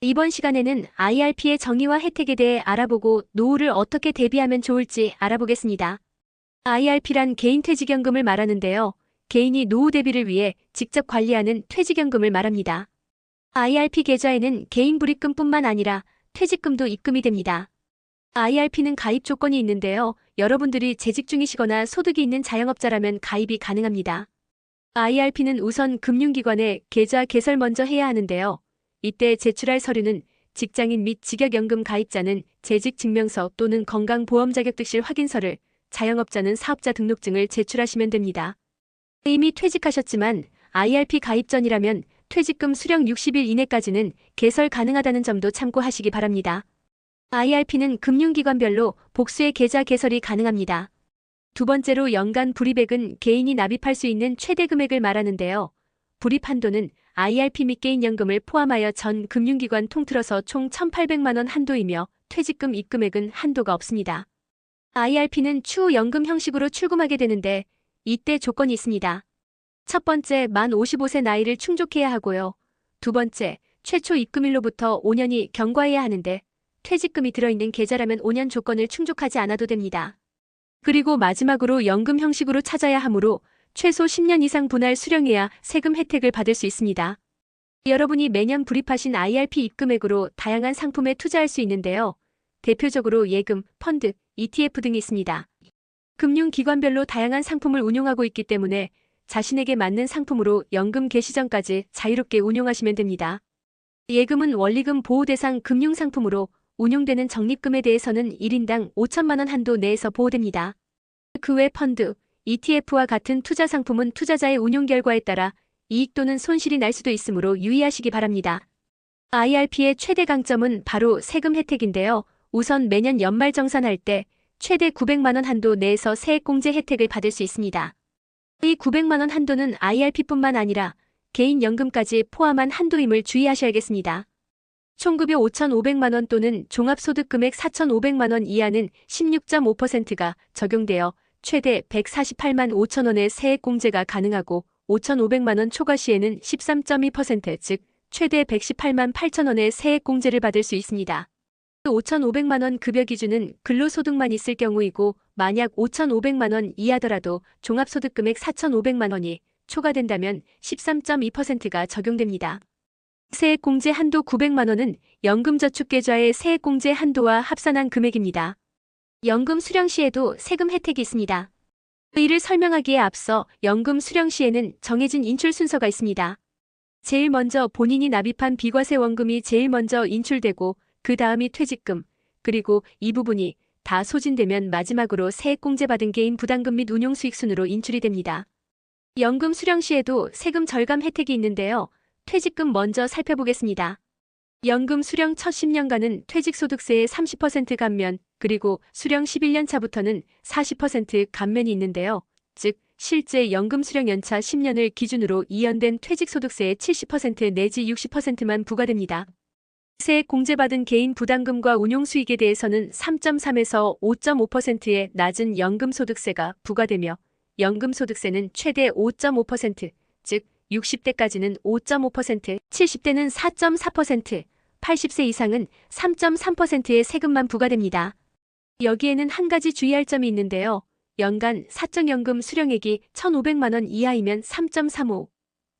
이번 시간에는 IRP의 정의와 혜택에 대해 알아보고 노후를 어떻게 대비하면 좋을지 알아보겠습니다. IRP란 개인 퇴직연금을 말하는데요. 개인이 노후 대비를 위해 직접 관리하는 퇴직연금을 말합니다. IRP 계좌에는 개인 불입금뿐만 아니라 퇴직금도 입금이 됩니다. IRP는 가입 조건이 있는데요. 여러분들이 재직 중이시거나 소득이 있는 자영업자라면 가입이 가능합니다. IRP는 우선 금융기관에 계좌 개설 먼저 해야 하는데요. 이때 제출할 서류는 직장인 및 직역연금 가입자는 재직증명서 또는 건강보험 자격득실 확인서를, 자영업자는 사업자 등록증을 제출하시면 됩니다. 이미 퇴직하셨지만 IRP 가입 전이라면 퇴직금 수령 60일 이내까지는 개설 가능하다는 점도 참고하시기 바랍니다. IRP는 금융기관별로 복수의 계좌 개설이 가능합니다. 두 번째로 연간 불입액은 개인이 납입할 수 있는 최대 금액을 말하는데요. 불입 한도는 IRP 및 개인연금을 포함하여 전 금융기관 통틀어서 총 1,800만 원 한도이며 퇴직금 입금액은 한도가 없습니다. IRP는 추후 연금 형식으로 출금하게 되는데 이때 조건이 있습니다. 첫 번째, 만 55세 나이를 충족해야 하고요. 두 번째, 최초 입금일로부터 5년이 경과해야 하는데 퇴직금이 들어있는 계좌라면 5년 조건을 충족하지 않아도 됩니다. 그리고 마지막으로 연금 형식으로 찾아야 하므로 최소 10년 이상 분할 수령해야 세금 혜택을 받을 수 있습니다. 여러분이 매년 불입하신 IRP 입금액으로 다양한 상품에 투자할 수 있는데요. 대표적으로 예금, 펀드, ETF 등이 있습니다. 금융기관별로 다양한 상품을 운용하고 있기 때문에 자신에게 맞는 상품으로 연금 개시 전까지 자유롭게 운용하시면 됩니다. 예금은 원리금 보호 대상 금융상품으로 운용되는 적립금에 대해서는 1인당 5천만 원 한도 내에서 보호됩니다. 그 외 펀드, ETF와 같은 투자 상품은 투자자의 운용 결과에 따라 이익 또는 손실이 날 수도 있으므로 유의하시기 바랍니다. IRP의 최대 강점은 바로 세금 혜택인데요. 우선 매년 연말 정산할 때 최대 900만 원 한도 내에서 세액공제 혜택을 받을 수 있습니다. 이 900만 원 한도는 IRP뿐만 아니라 개인 연금까지 포함한 한도임을 주의하셔야겠습니다. 총급여 5,500만 원 또는 종합소득 금액 4,500만 원 이하는 16.5%가 적용되어 최대 148만 5천 원의 세액 공제가 가능하고 5,500만 원 초과 시에는 13.2%, 즉 최대 118만 8천 원의 세액 공제를 받을 수 있습니다. 5,500만 원 급여 기준은 근로소득만 있을 경우이고 만약 5,500만 원 이하더라도 종합소득 금액 4,500만 원이 초과된다면 13.2%가 적용됩니다. 세액공제 한도 900만 원은 연금저축계좌의 세액공제 한도와 합산한 금액입니다. 연금 수령 시에도 세금 혜택이 있습니다. 이를 설명하기에 앞서 연금 수령 시에는 정해진 인출 순서가 있습니다. 제일 먼저 본인이 납입한 비과세 원금이 제일 먼저 인출되고 그 다음이 퇴직금, 그리고 이 부분이 다 소진되면 마지막으로 세액 공제 받은 개인 부담금 및 운용 수익 순으로 인출이 됩니다. 연금 수령 시에도 세금 절감 혜택이 있는데요. 퇴직금 먼저 살펴보겠습니다. 연금 수령 첫 10년간은 퇴직소득세의 30% 감면, 그리고 수령 11년 차부터는 40% 감면이 있는데요. 즉, 실제 연금 수령 연차 10년을 기준으로 이연된 퇴직소득세의 70% 내지 60%만 부과됩니다. 세액 공제받은 개인 부담금과 운용수익에 대해서는 3.3에서 5.5%의 낮은 연금소득세가 부과되며 연금소득세는 최대 5.5%, 즉 60대까지는 5.5%, 70대는 4.4%, 80세 이상은 3.3%의 세금만 부과됩니다. 여기에는 한 가지 주의할 점이 있는데요. 연간 사적연금 수령액이 1,500만 원 이하이면 3.35,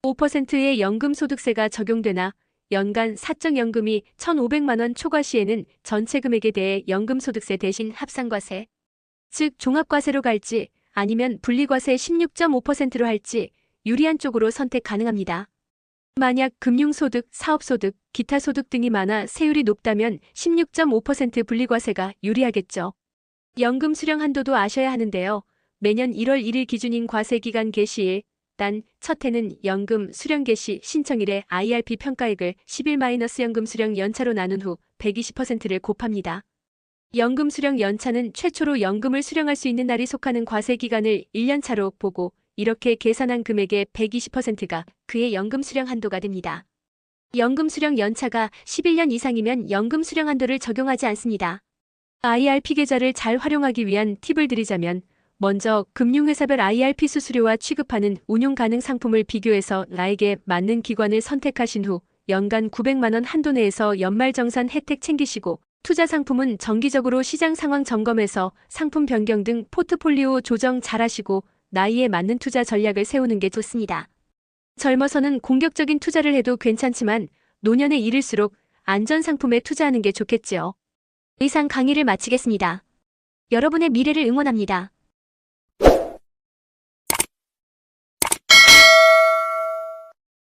5%의 연금소득세가 적용되나 연간 사적연금이 1,500만 원 초과 시에는 전체 금액에 대해 연금소득세 대신 합산과세, 즉 종합과세로 갈지 아니면 분리과세 16.5%로 할지 유리한 쪽으로 선택 가능합니다. 만약 금융소득, 사업소득, 기타 소득 등이 많아 세율이 높다면 16.5% 분리과세가 유리하겠죠. 연금 수령 한도도 아셔야 하는데요. 매년 1월 1일 기준인 과세기간 개시일, 단, 첫 해는 연금 수령 개시 신청일에 IRP 평가액을 11- 연금 수령 연차로 나눈 후 120%를 곱합니다. 연금 수령 연차는 최초로 연금을 수령할 수 있는 날이 속하는 과세기간을 1년차로 보고 이렇게 계산한 금액의 120%가 그의 연금 수령 한도가 됩니다. 연금 수령 연차가 11년 이상이면 연금 수령 한도를 적용하지 않습니다. IRP 계좌를 잘 활용하기 위한 팁을 드리자면 먼저 금융회사별 IRP 수수료와 취급하는 운용 가능 상품을 비교해서 나에게 맞는 기관을 선택하신 후 연간 900만 원 한도 내에서 연말정산 혜택 챙기시고 투자 상품은 정기적으로 시장 상황 점검해서 상품 변경 등 포트폴리오 조정 잘하시고 나이에 맞는 투자 전략을 세우는 게 좋습니다. 젊어서는 공격적인 투자를 해도 괜찮지만 노년에 이를수록 안전 상품에 투자하는 게 좋겠지요. 이상 강의를 마치겠습니다. 여러분의 미래를 응원합니다.